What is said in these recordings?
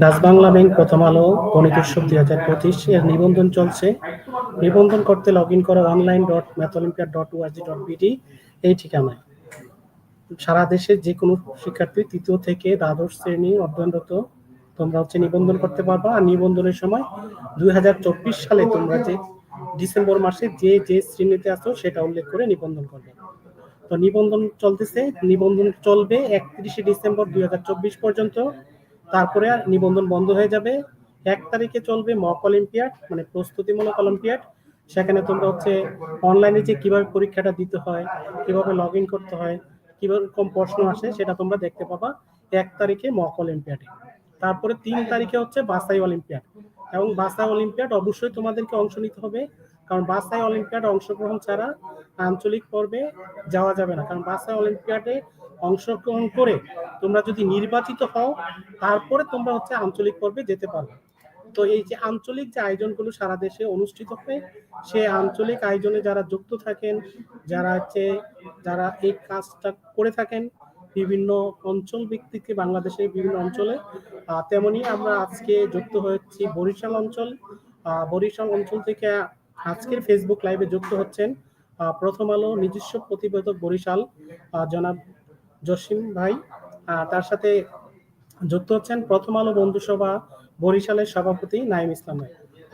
Dutch Bangla bank প্রথম আলো গণিত উৎসব দুই হাজার পঁচিশ এর নিবন্ধন চলছে। নিবন্ধন করতে লগ ইন করো online dot math olympiad dot ORG dot BD এই ঠিকানায়। সারা দেশের যে কোনো শিক্ষার্থী তৃতীয় থেকে দ্বাদশ শ্রেণি অধ্যয়নরত, তোমরা হচ্ছে নিবন্ধন করতে পারবা। আর নিবন্ধনের সময় দুই হাজার চব্বিশ সালে তোমরা যে ডিসেম্বর মাসে যে যে শ্রেণীতে আছো, সেটা উল্লেখ করে নিবন্ধন করবে। তো নিবন্ধন চলতেছে, নিবন্ধন চলবে একত্রিশে ডিসেম্বর দুই পর্যন্ত। তারপরে আর নিবন্ধন বন্ধ হয়ে যাবে। এক তারিখে চলবে মক অলিম্পিয়াড মানে প্রস্তুতিমূলক অলিম্পিয়াড। সেখানে তোমরা হচ্ছে অনলাইনে যে কীভাবে পরীক্ষাটা দিতে হয়, কীভাবে লগ ইন করতে হয় কীভাবে কম প্রশ্ন আসে সেটা তোমরা দেখতে পাবা এক তারিখে মক অলিম্পিয়াডে। তারপরে তিন তারিখে হচ্ছে বাসাই অলিম্পিয়াড। এবং বাসাই অলিম্পিয়াড অবশ্যই তোমাদেরকে অংশ নিতে হবে। কারণ বাসাই অলিম্পিয়াড অংশগ্রহণ ছাড়া আঞ্চলিক পর্বে যাওয়া যাবে না। কারণ বাসাই অলিম্পিয়াডে অংশগ্রহণ করে তোমরা যদি নির্বাচিত হও, তারপরে তোমরা হচ্ছে আঞ্চলিক পর্বে যেতে পারবে। তো এই যে আঞ্চলিক যে আয়োজনগুলো সারা দেশে অনুষ্ঠিত হয়, সে আঞ্চলিক আয়োজনে যারা যুক্ত থাকেন, যারা হচ্ছে, যারা এই কাজটা করে থাকেন, বিভিন্ন অঞ্চল ভিত্তিকে বাংলাদেশের বিভিন্ন অঞ্চলে তেমনি আমরা আজকে যুক্ত হয়েছি বরিশাল অঞ্চল। বরিশাল অঞ্চল থেকে আজকের ফেসবুক লাইভে যুক্ত হচ্ছেন প্রথম আলো নিজস্ব প্রতিবেদক বরিশাল জনাব জসিম ভাই। তার সাথে যুক্ত হচ্ছেন প্রথম আলো বন্ধুসভা বরিশালের সভাপতি নাইম ইসলাম ভাই।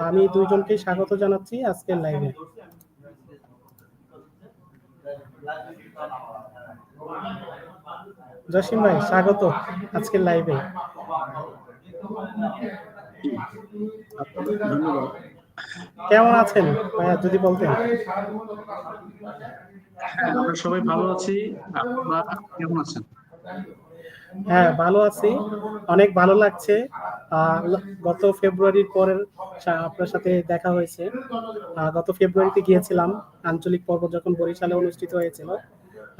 আমি দুইজনকে স্বাগত জানাচ্ছি আজকের লাইভে জসিম ভাই, স্বাগত আজকের লাইভে ধন্যবাদ। কেমন আছেন? ভাইয়া যদি বলতেন। হ্যাঁ আমরা সবাই ভালো আছি। আপনারা কেমন আছেন? হ্যাঁ ভালো আছি। অনেক ভালো লাগছে। গত ফেব্রুয়ারির পরের আপনার সাথে দেখা হয়েছে। গত ফেব্রুয়ারিতে গিয়েছিলাম। আঞ্চলিক পর্ব যখন বরিশালে অনুষ্ঠিত হয়েছিল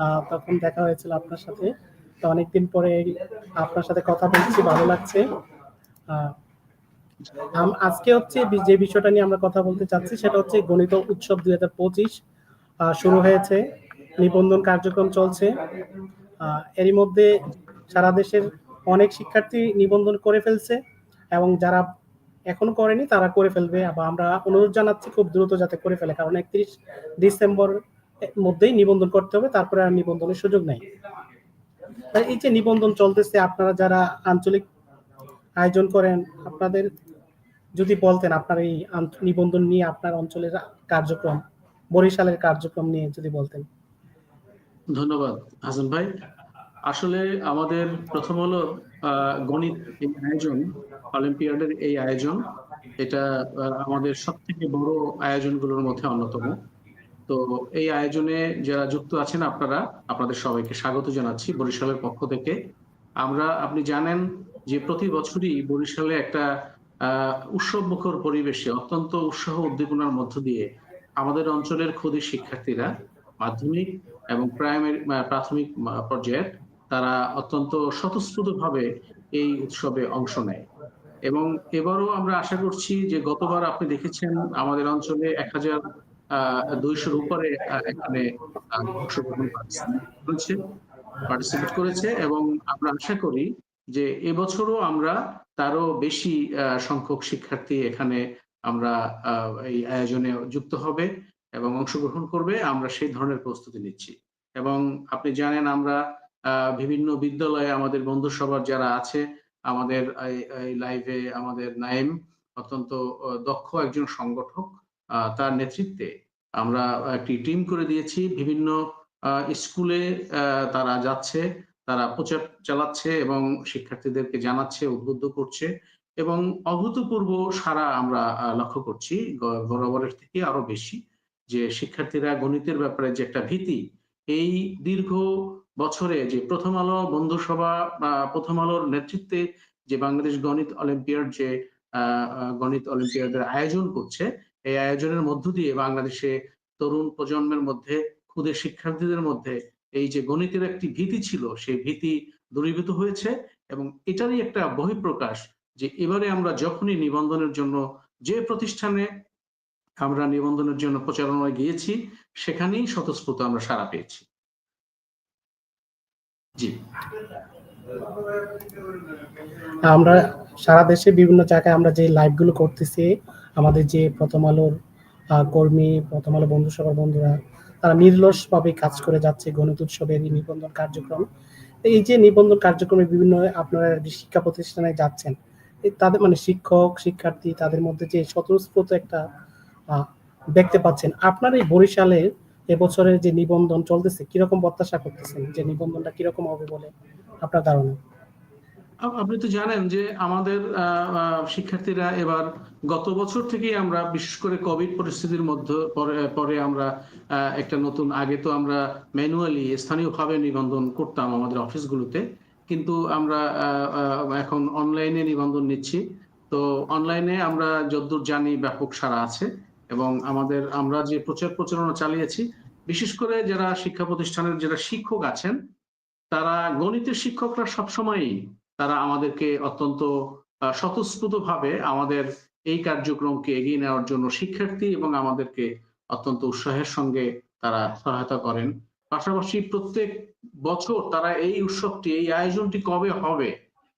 আহ, তখন দেখা হয়েছিল আপনার সাথে। তো অনেকদিন পরে আপনার সাথে কথা বলছি ভালো লাগছে। আজকে হচ্ছে যে বিষয়টা নিয়ে আমরা কথা বলতে চাচ্ছি, সেটা হচ্ছে গণিত উৎসব দুই হাজার পঁচিশ শুরু হয়েছে, নিবন্ধন কার্যক্রম চলছে এরই মধ্যে সারা দেশের অনেক শিক্ষার্থী নিবন্ধন করে ফেলছে এবং যারা এখনও করেনি তারা করে ফেলবে বা আমরা অনুরোধ জানাচ্ছি খুব দ্রুত যাতে করে ফেলে, কারণ একত্রিশ ডিসেম্বর মধ্যেই নিবন্ধন করতে হবে, তারপরে আর নিবন্ধনের সুযোগ নেই। এই যে নিবন্ধন চলতেছে, আপনারা যারা আঞ্চলিক আয়োজন করেন, আপনাদের যদি বলতেন আপনার এই নিবন্ধন নিয়ে আপনার অঞ্চলের কার্যক্রম, বরিশালের কার্যক্রম নিয়ে যদি বলতেন। ধন্যবাদ, হাসান ভাই। আসলে আমাদের প্রথম হলো গণিত এই আয়োজন, অলিম্পিয়াডের এই আয়োজন। এটা আমাদের সব থেকে বড় আয়োজনগুলোর মধ্যে অন্যতম। তো এই আয়োজনে যারা যুক্ত আছেন আপনারা, আপনাদের সবাইকে স্বাগত জানাচ্ছি বরিশালের পক্ষ থেকে। আমরা, আপনি জানেন যে প্রতি বছরই বরিশালে একটা আহ উৎসব মুখর পরিবেশে অত্যন্ত উৎসাহ উদ্দীপনার মধ্য দিয়ে আমাদের অঞ্চলের ক্ষুদে শিক্ষার্থীরা মাধ্যমিক এবং প্রাইমারি প্রাথমিক পর্যায়ের তারা অত্যন্ত স্বতঃস্ফূর্তভাবে এই উৎসবে অংশ নেয়। এবং এবারও আমরা আশা করছি যে গতবার আপনি দেখেছেন আমাদের অঞ্চলে এক হাজার দুইশোর উপরে এখানে অংশগ্রহণ করেছে পার্টিসিপেট করেছে এবং আমরা আশা করি যে এবছরও আমরা তারও বেশি সংখ্যক শিক্ষার্থী এখানে আমরা এই আয়োজনে যুক্ত হবে এবং অংশগ্রহণ করবে। আমরা সেই ধরনের প্রস্তুতি নিচ্ছি। এবং আপনি জানেন আমরা বিভিন্ন বিদ্যালয়ে আমাদের বন্ধু সভার যারা আছে, আমাদের এই- লাইভে আমাদের নাইম অত্যন্ত দক্ষ একজন সংগঠক তার নেতৃত্বে আমরা একটি টিম করে দিয়েছি। বিভিন্ন স্কুলে তারা যাচ্ছে। তারা প্রচার চালাচ্ছে এবং শিক্ষার্থীদেরকে জানাচ্ছে, উদ্বুদ্ধ করছে এবং অভূতপূর্ব সারা আমরা লক্ষ্য করছি। বরাবরের থেকে আরও বেশি যে শিক্ষার্থীরা গণিতের ব্যাপারে যে একটা ভীতি, এই দীর্ঘ বছরে যে প্রথম আলো বন্ধুসভা বা প্রথম আলোর নেতৃত্বে যে বাংলাদেশ গণিত অলিম্পিয়াড যে গণিত অলিম্পিয়াডের আয়োজন করছে, এই আয়োজনের মধ্য দিয়ে বাংলাদেশে তরুণ প্রজন্মের মধ্যে, ক্ষুদে শিক্ষার্থীদের মধ্যে এই যে গণিতের একটি ভীতি ছিল, সেই ভীতি দূরীভূত হয়েছে এবং এটারই একটা বহিঃপ্রকাশ যে এবারে আমরা যখনই নিবন্ধনের জন্য যে প্রতিষ্ঠানে আমরা নিবন্ধনের জন্য প্রচারণায় গিয়েছি, সেখানেই স্বতঃস্ফূর্ত আমরা সাড়া পেয়েছি। জি। আমরা সারা দেশে বিভিন্ন জায়গায় আমরা যে লাইভগুলো করতেছি, আমাদের যে প্রথম আলোর কর্মী, প্রথম আলো বন্ধু সভার বন্ধুরা তারা নির্লসভাবে কাজ করে যাচ্ছে গণিত উৎসবের নিবন্ধন কার্যক্রম। এই যে নিবন্ধন কার্যক্রমে বিভিন্ন আপনারা শিক্ষা প্রতিষ্ঠানে যাচ্ছেন তাদের মানে শিক্ষক, শিক্ষার্থী তাদের মধ্যে যে স্বতঃস্ফূর্ত একটা দেখতে পাচ্ছেন। আপনার এই বরিশালে এবছরের যে নিবন্ধন চলতেছে, কীরকম প্রত্যাশা করতেছেন? যে নিবন্ধনটা কীরকম হবে বলে আপনার ধারণা? আপনি তো জানেন যে আমাদের শিক্ষার্থীরা এবার গত বছর থেকেই আমরা বিশেষ করে কোভিড পরিস্থিতির মধ্যে পরে আমরা একটা নতুন, আগে তো আমরা ম্যানুয়ালি স্থানীয়ভাবে নিবন্ধন করতাম আমাদের অফিসগুলোতে, কিন্তু আমরা এখন অনলাইনে নিবন্ধন নিচ্ছি। তো অনলাইনে আমরা যদ্দূর জানি ব্যাপক সারা আছে এবং আমাদের, আমরা যে প্রচার প্রচারণা চালিয়েছি, বিশেষ করে যারা শিক্ষা প্রতিষ্ঠানের যারা শিক্ষক আছেন, তারা গণিতের শিক্ষকরা সবসময়ই তারা আমাদেরকে অত্যন্ত স্বতঃস্ফূর্ত ভাবে আমাদের এই কার্যক্রমকে এগিয়ে নেওয়ার জন্য শিক্ষার্থী এবং আমাদেরকে অত্যন্ত উৎসাহের সঙ্গে তারা সহায়তা করেন। পাশাপাশি প্রত্যেক বছর তারা এই উৎসবটি, এই আয়োজনটি কবে হবে,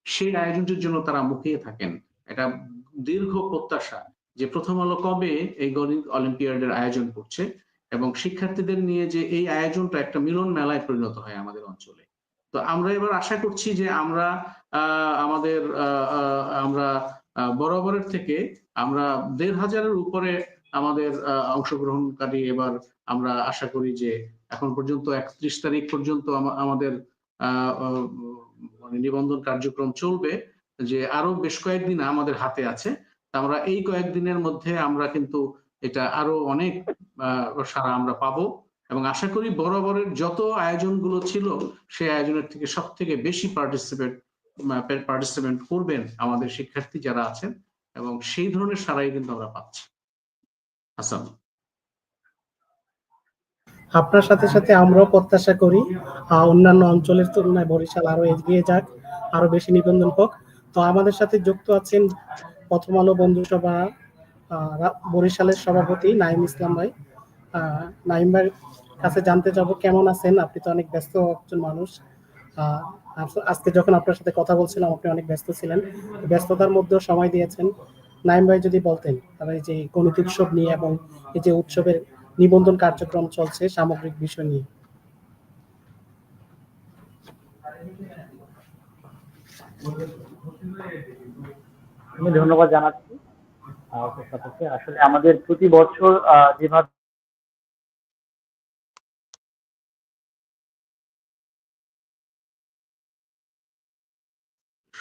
সেই আয়োজনটির জন্য তারা মুখিয়ে থাকেন। এটা দীর্ঘ প্রত্যাশা যে প্রথম আলো কবে এই গণিত অলিম্পিয়াডের আয়োজন করছে এবং শিক্ষার্থীদের নিয়ে যে এই আয়োজনটা একটা মিলন মেলায় পরিণত হয় আমাদের অঞ্চলে। তো আমরা এবার আশা করছি যে আমরা আমাদের আমরা বরাবরের থেকে আমরা দেড় হাজারের উপরে আমাদের অংশগ্রহণকারী এবার আমরা আশা করি যে এখন পর্যন্ত একত্রিশ তারিখ পর্যন্ত আমা- আমাদের মানে নিবন্ধন কার্যক্রম চলবে যে আরও বেশ কয়েকদিন আমাদের হাতে আছে। আমরা এই কয়েকদিনের মধ্যে আমরা কিন্তু এটা আরও অনেক সারা আমরা পাবো। এবং আশা করি বরাবরের যত আয়োজনগুলো ছিল, সেই আয়োজনের থেকে সব থেকে বেশি পার্টিসিপেট পার্টিসিপেন্ট করবেন আমাদের শিক্ষার্থী যারা আছেন এবং সেই ধরনের সারাই কিন্তু আমরা পাচ্ছি। আসাম আপনার সাথে সাথে আমরাও প্রত্যাশা করি অন্যান্য অঞ্চলের তুলনায় বরিশাল আরও এগিয়ে যাক, আরও বেশি নিবন্ধন হোক। তো আমাদের সাথে যুক্ত আছেন প্রথম আলো বন্ধু সভা বরিশালের সভাপতি নাইম ইসলাম ভাই। নাইম ভাইয়ের কাছে জানতে যাব কেমন আছেন? আপনি তো অনেক ব্যস্ত একজন মানুষ। আজকে যখন আপনার সাথে কথা বলছিলাম, আপনি অনেক ব্যস্ত ছিলেন। ব্যস্ততার মধ্যেও সময় দিয়েছেন। নাইম ভাই যদি বলতেন, তাহলে যে গণিত উৎসব নিয়ে এবং এই যে উৎসবের নিবন্ধন কার্যক্রম চলছে সামগ্রিক বিষয় নিয়ে। আমি ধন্যবাদ জানাচ্ছি আসলে আমাদের প্রতি বছর যেভাবে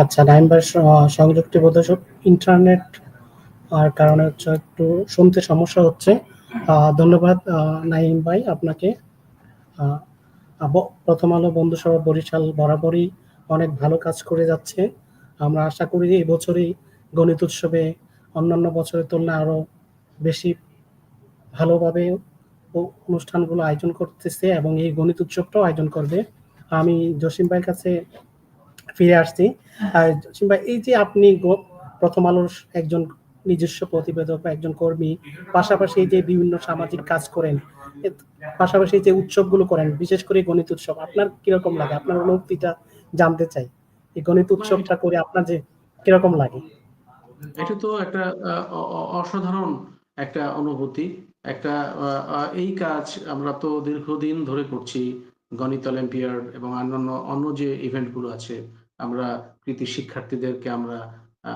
আচ্ছা নাইম ভাই সংযুক্তি বোধক ইন্টারনেট আর কারণে হচ্ছে একটু শুনতে সমস্যা হচ্ছে। ধন্যবাদ নাইম ভাই আপনাকে। প্রথম আলো বন্ধুসভা বরিশাল বরাবরই অনেক ভালো কাজ করে যাচ্ছে। আমরা আশা করি এই বছরই গণিত উৎসবে অন্যান্য বছরের তুলনায় আরও বেশি ভালোভাবে অনুষ্ঠানগুলো আয়োজন করতেছে এবং এই গণিত উৎসবটাও আয়োজন করবে। আমি জসিম ভাইয়ের কাছে ফিরে আসছি। ভাই, এই যে আপনি প্রথম আলোর একজন নিজস্ব প্রতিবেদক বা একজন কর্মী, পাশাপাশি যে বিভিন্ন সামাজিক কাজ করেন পাশাপাশি যে উৎসবগুলো করেন, বিশেষ করে গণিত উৎসব, আপনার কীরকম লাগে? আপনার অনুভূতিটা জানতে চাই। এই গণিত উৎসবটা করে আপনার যে কীরকম লাগে? এটা তো একটা অসাধারণ একটা অনুভূতি। একটা এই কাজ আমরা তো দীর্ঘদিন ধরে করছি, গণিত অলিম্পিয়াড এবং অন্যান্য, অন্য যে ইভেন্টগুলো আছে আমরা কৃতি শিক্ষার্থীদেরকে আমরা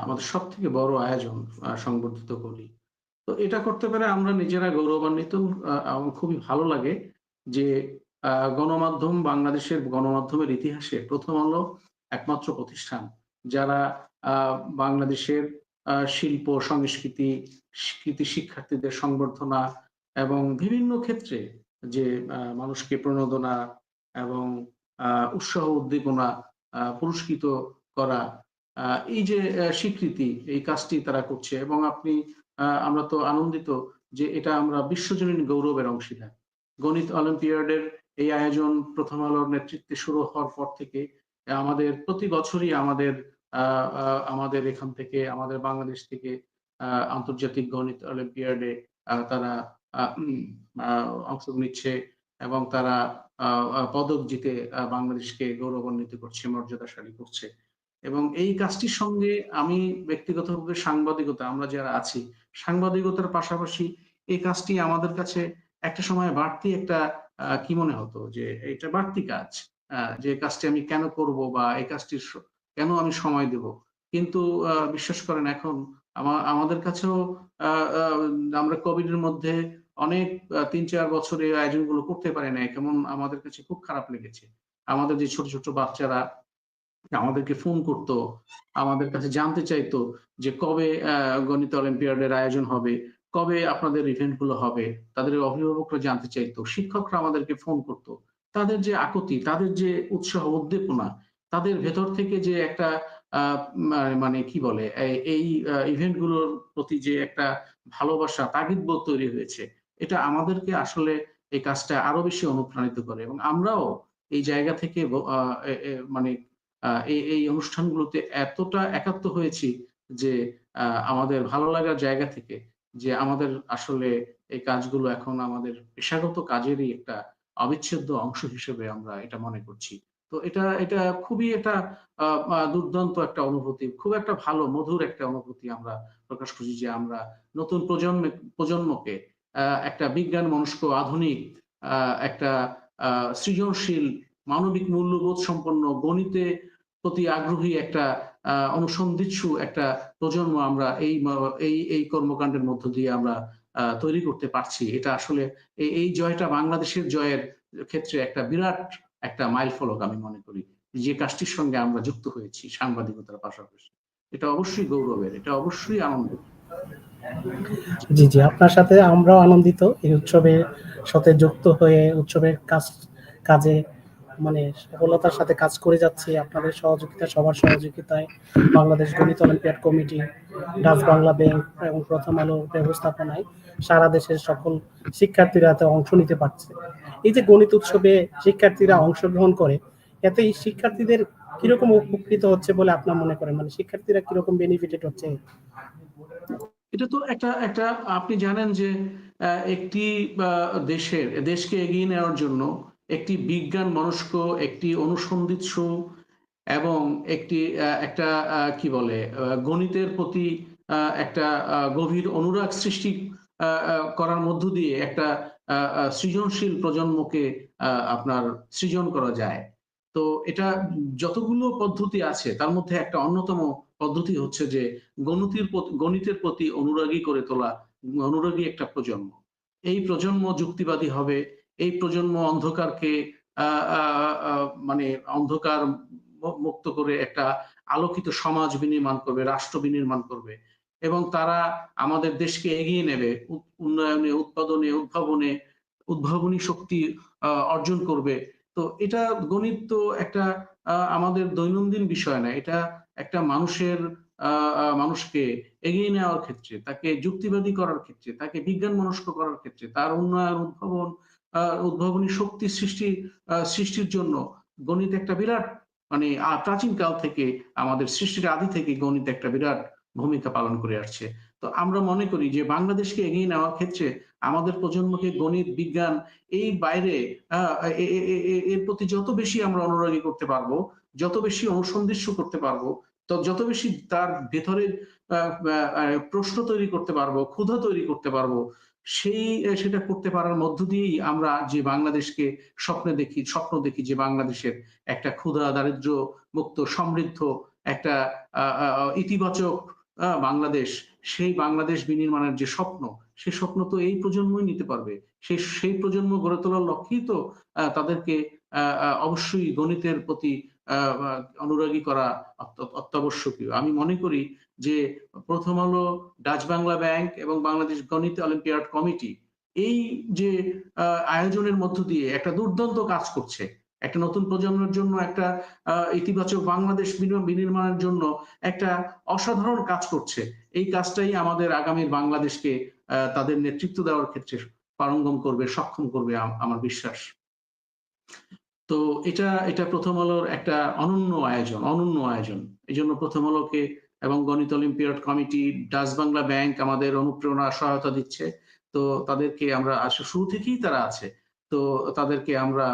আমাদের সব থেকে বড় আয়োজন সংবর্ধিত করি। তো এটা করতে পারে আমরা নিজেরা গৌরবান্বিত খুবই ভালো লাগে যে গণমাধ্যম বাংলাদেশের গণমাধ্যমের ইতিহাসে প্রথম আলো একমাত্র প্রতিষ্ঠান যারা বাংলাদেশের শিল্প, সংস্কৃতি, কৃতি শিক্ষার্থীদের সংবর্ধনা এবং বিভিন্ন ক্ষেত্রে যে মানুষকে প্রণোদনা এবং উৎসাহ উদ্দীপনা পুরস্কৃত করা এই যে স্বীকৃতি এই কাজটি তারা করছে এবং আপনি আমরা তো আনন্দিত যে এটা আমরা বিশ্বজনীন গৌরবের অংশীদার। গণিত অলিম্পিয়াডের এই আয়োজন প্রথম আলোর নেতৃত্বে শুরু হওয়ার পর থেকে, আমাদের প্রতি বছরই আমাদের আমাদের এখান থেকে, আমাদের বাংলাদেশ থেকে আন্তর্জাতিক গণিত অলিম্পিয়াডে তারা অংশ নিচ্ছে এবং তারা পদক জিতে বাংলাদেশকে গৌরবান্বিত করছে, মর্যাদাশালী করছে। এবং এই কাজটির সঙ্গে আমি ব্যক্তিগতভাবে সাংবাদিকতা, আমরা যারা আছি, সাংবাদিকতার পাশাপাশি এই কাজটি আমাদের কাছে একটা সময় বাড়তি একটা কি মনে হতো যে এটা বাড়তি কাজ যে কাজটি আমি কেন করব বা এই কাজটির কেন আমি সময় দেব? কিন্তু বিশ্বাস করেন এখন আমাদের কাছেও আমরা কোভিড এর মধ্যে অনেক তিন চার বছর আয়োজনগুলো করতে পারে না কেমন আমাদের কাছে খুব খারাপ লেগেছে। আমাদের যে ছোট ছোট বাচ্চারা আমাদেরকে ফোন করতো আমাদের কাছে জানতে চাইতো যে কবে গণিত অলিম্পিয়াডের আয়োজন হবে কবে আপনাদের ইভেন্টগুলো হবে তাদের অভিভাবকরা জানতে চাইতো শিক্ষকরা আমাদেরকে ফোন করতো। তাদের যে আকুতি তাদের যে উৎসাহ উদ্দীপনা তাদের ভেতর থেকে যে একটা আহ, মানে কি বলে এই- এই ইভেন্টগুলোর প্রতি যে একটা ভালোবাসা তাগিদবোধ তৈরি হয়েছে এটা আমাদেরকে আসলে এই কাজটা আরও বেশি অনুপ্রাণিত করে। এবং আমরাও এই জায়গা থেকে মানে এই এই অনুষ্ঠানগুলোতে এতটা একাত্ম হয়েছি যে আমাদের ভালো লাগার জায়গা থেকে যে আমাদের আসলে এই কাজগুলো এখন আমাদের পেশাগত কাজেরই একটা অবিচ্ছেদ্য অংশ হিসেবে আমরা এটা মনে করছি। তো এটা এটা খুবই আহ, দুর্দান্ত একটা অনুভূতি খুব একটা ভালো মধুর একটা অনুভূতি আমরা প্রকাশ করছি যে আমরা নতুন প্রজন্ম প্রজন্মকে একটা বিজ্ঞান মনস্ক আধুনিক একটা সৃজনশীল, মানবিক মূল্যবোধ সম্পন্ন গণিতে প্রতি আগ্রহী একটা অনুসন্ধিৎসু একটা প্রজন্ম আমরা এই এই এই কর্মকাণ্ডের মধ্য দিয়ে আমরা তৈরি করতে পারছি। এটা আসলে এই জয়টা বাংলাদেশের জয়ের ক্ষেত্রে একটা বিরাট একটা মাইল ফলক আমি মনে করি। যে কাজটির সঙ্গে আমরা যুক্ত হয়েছি সাংবাদিকতার পাশাপাশি। এটা অবশ্যই গৌরবের, এটা অবশ্যই আনন্দ জি জি, আপনার সাথে আমরাও আনন্দিত। এই উৎসবের সাথে যুক্ত হয়ে উৎসবের কাজ, কাজে মানে সফলতার সাথে কাজ করে যাচ্ছি। আপনাদের সহযোগিতা, সবার সহযোগিতায় বাংলাদেশ গণিত olympiad committee, Dutch Bangla Bank এবং প্রথম আলো ব্যবস্থাপনায় সারা দেশের সকল শিক্ষার্থীরা এতে অংশ নিতে পারছে। এই যে গণিত উৎসবে শিক্ষার্থীরা অংশগ্রহণ করে, এতে এই শিক্ষার্থীদের কীরকম উপকৃত হচ্ছে বলে আপনার মনে করেন? মানে শিক্ষার্থীরা কীরকম বেনিফিটেড হচ্ছে? এটা তো একটা একটা, আপনি জানেন যে একটি দেশের, দেশকে এগিয়ে নেওয়ার জন্য একটি বিজ্ঞান মনস্ক, একটি অনুসন্ধিৎসু এবং একটি একটা কি বলে গণিতের প্রতি একটা গভীর অনুরাগ সৃষ্টি করার মধ্য দিয়ে একটা সৃজনশীল প্রজন্মকে আপনার সৃজন করা যায়। তো এটা যতগুলো পদ্ধতি আছে, তার মধ্যে একটা অন্যতম পদ্ধতি হচ্ছে যে গণিতের গণিতের প্রতি অনুরাগী করে তোলা, অনুরাগী একটা প্রজন্ম। এই প্রজন্ম যুক্তিবাদী হবে, এই প্রজন্ম অন্ধকারকে মানে অন্ধকার মুক্ত করে একটা আলোকিত সমাজ বিনির্মাণ করবে, রাষ্ট্র বিনির্মাণ করবে এবং তারা আমাদের দেশকে এগিয়ে নেবে উন্নয়নে, উৎপাদনে, উদ্ভাবনে, উদ্ভাবনী শক্তি অর্জন করবে। তো এটা গণিত তো একটা আমাদের দৈনন্দিন বিষয় না, এটা একটা মানুষের মানুষকে এগিয়ে নেওয়ার ক্ষেত্রে তাকে যুক্তিবাদী করার ক্ষেত্রে তাকে বিজ্ঞান মনস্ক করার ক্ষেত্রে তার উন্নয়ন উদ্ভাবন উদ্ভাবনী শক্তি সৃষ্টি সৃষ্টির জন্য গণিত একটা বিরাট মানে আহ, প্রাচীনকাল থেকে আমাদের সৃষ্টির আদি থেকে গণিত একটা বিরাট ভূমিকা পালন করে আসছে। তো আমরা মনে করি যে বাংলাদেশকে এগিয়ে নেওয়ার ক্ষেত্রে আমাদের প্রজন্মকে গণিত বিজ্ঞান এই বাইরে এর প্রতি যত বেশি আমরা অনুরাগী করতে পারব যত বেশি অনুসন্ধিৎসু করতে পারব তো যত বেশি তার ভেতরে আহ, আহ, প্রশ্ন তৈরি করতে পারব ক্ষুধা তৈরি করতে পারব সেই সেটা করতে পারার মধ্য দিয়েই আমরা যে বাংলাদেশকে স্বপ্নে দেখি স্বপ্ন দেখি যে বাংলাদেশের একটা ক্ষুধা দারিদ্র মুক্ত সমৃদ্ধ একটা ইতিবাচক বাংলাদেশ সেই বাংলাদেশ বিনির্মাণের যে স্বপ্ন সেই স্বপ্ন তো এই প্রজন্মই নিতে পারবে। সেই সেই প্রজন্ম গড়ে তোলার লক্ষ্যেই তো তাদেরকে অবশ্যই গণিতের প্রতি অনুরাগী করা অত্য- অত্যাবশ্যকীয়। আমি মনে করি যে প্রথম আলো ডাচ বাংলা ব্যাংক এবং বাংলাদেশ গণিত অলিম্পিয়াড কমিটি এই যে আয়োজনের মধ্য দিয়ে একটা দুর্দান্ত কাজ করছে। একটা নতুন প্রজন্মের জন্য একটা ইতিবাচক বাংলাদেশ বিনি- বিনির্মাণের জন্য একটা অসাধারণ কাজ করছে। এই কাজটাই আমাদের আগামীর বাংলাদেশকে তাদের নেতৃত্ব দেওয়ার ক্ষেত্রে পারঙ্গম করবে, সক্ষম করবে আমার বিশ্বাস। তো এটা এটা প্রথম আলোর একটা অনন্য আয়োজন অনন্য আয়োজন। এই জন্য প্রথম আলোকে এবং গণিত olympiad committee, Dutch Bangla Bank আমাদের অনুপ্রেরণা, সহায়তা দিচ্ছে। তো তাদেরকে আমরা শুরু থেকেই তারা আছে। তো তাদেরকে আমরা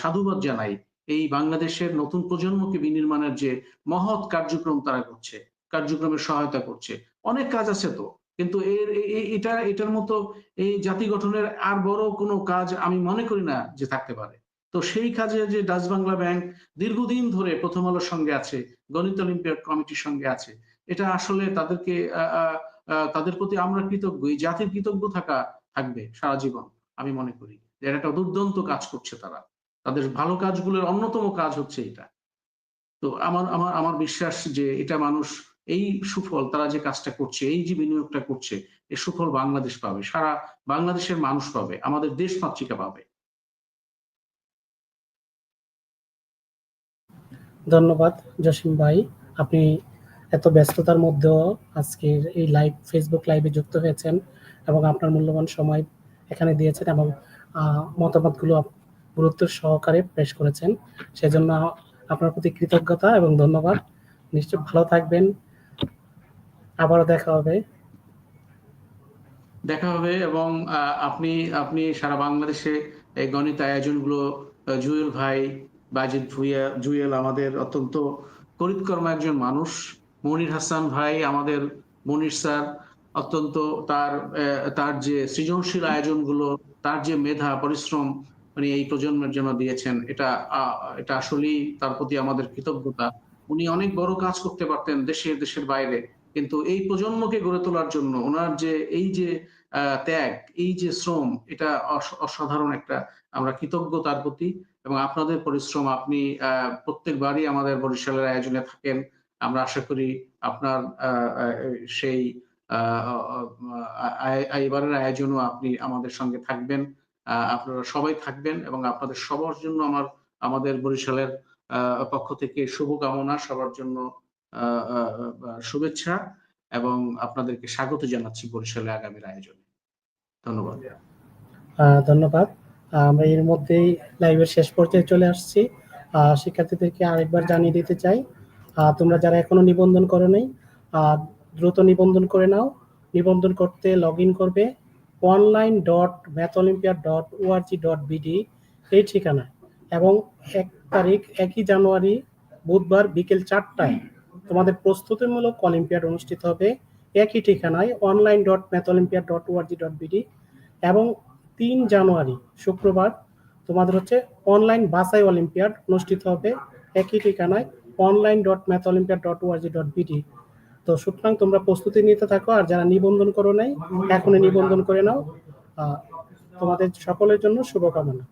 সাধুবাদ জানাই এই বাংলাদেশের নতুন প্রজন্মকে বিনির্মাণের যে মহৎ কার্যক্রম তারা করছে, কার্যক্রমের সহায়তা করছে। অনেক কাজ আছে তো, কিন্তু এর এটা, এটার মতো এই জাতি গঠনের আর বড় কোনো কাজ আমি মনে করি না যে থাকতে পারে। তো সেই কাজে যে ডাচ বাংলা ব্যাংক দীর্ঘদিন ধরে প্রথম আলোর সঙ্গে আছে, গণিত অলিম্পিয়াড কমিটির সঙ্গে আছে, এটা আসলে তাদেরকে তাদের প্রতি আমরা কৃতজ্ঞ, এই জাতির কৃতজ্ঞ থাকা থাকবে সারা জীবন, আমি মনে করি। একটা দুর্দান্ত কাজ করছে তারা। তাদের ভালো কাজগুলোর অন্যতম কাজ হচ্ছে এটা। তো আমার আমার আমার বিশ্বাস যে এটা মানুষ, এই সুফল তারা যে কাজটা করছে, এই যে বিনিয়োগটা করছে এই সুফল বাংলাদেশ পাবে, সারা বাংলাদেশের মানুষ পাবে, আমাদের দেশ মাতৃকা পাবে। ধন্যবাদ, জসিম ভাই। আপনি এত ব্যস্ততার মধ্যেও আজকের এই লাইভ ফেসবুক লাইভে যুক্ত হয়েছেন এবং আপনার মূল্যবান সময় এখানে দিয়েছেন এবং মতামতগুলো গুরুত্ব সহকারে পেশ করেছেন। সেজন্য আপনার প্রতি কৃতজ্ঞতা এবং ধন্যবাদ। নিশ্চয় ভালো থাকবেন। আবারও দেখা হবে। দেখা হবে এবং আপনি আপনি সারা বাংলাদেশে এই গণিত আয়োজনগুলো জুয়েল ভাই বাজিদ ভুইয়া, জুয়েল আমাদের অত্যন্ত করিতকর্ম একজন মানুষ। মনির হাসান ভাই আমাদের, মনির স্যার অত্যন্ত তার তার যে সৃজনশীল আয়োজনগুলো, তার যে মেধা, পরিশ্রম উনি এই প্রজন্মের জন্য দিয়েছেন, এটা এটা আসলেই তার প্রতি আমাদের কৃতজ্ঞতা। উনি অনেক বড় কাজ করতে পারতেন দেশে, দেশের বাইরে। কিন্তু এই প্রজন্মকে গড়ে তোলার জন্য ওনার যে, এই যে ত্যাগ, এই যে শ্রম, এটা অসাধারণ একটা, আমরা কৃতজ্ঞ তার প্রতি। এবং আপনাদের পরিশ্রম, আপনি প্রত্যেকবারই আমাদের বরিশালের আয়োজনে থাকেন। আমরা আশা করি আপনার সেই এবারের আয়োজনও আপনি আমাদের সঙ্গে থাকবেন। আপনারা সবাই থাকবেন এবং আপনাদের সবার জন্য আমার, আমাদের বরিশালের পক্ষ থেকে শুভকামনা, সবার জন্য শুভেচ্ছা এবং আপনাদেরকে স্বাগত জানাচ্ছি বরিশালে আগামীর আয়োজনে। ধন্যবাদ। ধন্যবাদ। আমরা এর মধ্যেই লাইভের শেষ পর্যায়ে চলে আসছি। শিক্ষার্থীদেরকে আরেকবার জানিয়ে দিতে চাই তোমরা যারা এখনও নিবন্ধন করো নাই দ্রুত নিবন্ধন করে নাও। নিবন্ধন করতে লগ ইন করবে online dot math olympiad dot ORG dot BD এই ঠিকানা এবং এক তারিখ, একই জানুয়ারি, বুধবার বিকেল চারটায় তোমাদের প্রস্তুতিমূলক অলিম্পিয়াড অনুষ্ঠিত হবে। একই ঠিকানায় online dot math olympiad dot ORG dot BD এবং তিন জানুয়ারি, শুক্রবার, তোমাদের হচ্ছে অনলাইন বাসাই অলিম্পিয়াড অনুষ্ঠিত হবে। একই ঠিকানায় online dot math olympiad dot ORG dot BD তো সুতরাং তোমরা প্রস্তুতি নিতে থাকো, আর যারা নিবন্ধন করো নাই, এখনই নিবন্ধন করে নাও। তোমাদের সকলের জন্য শুভকামনা।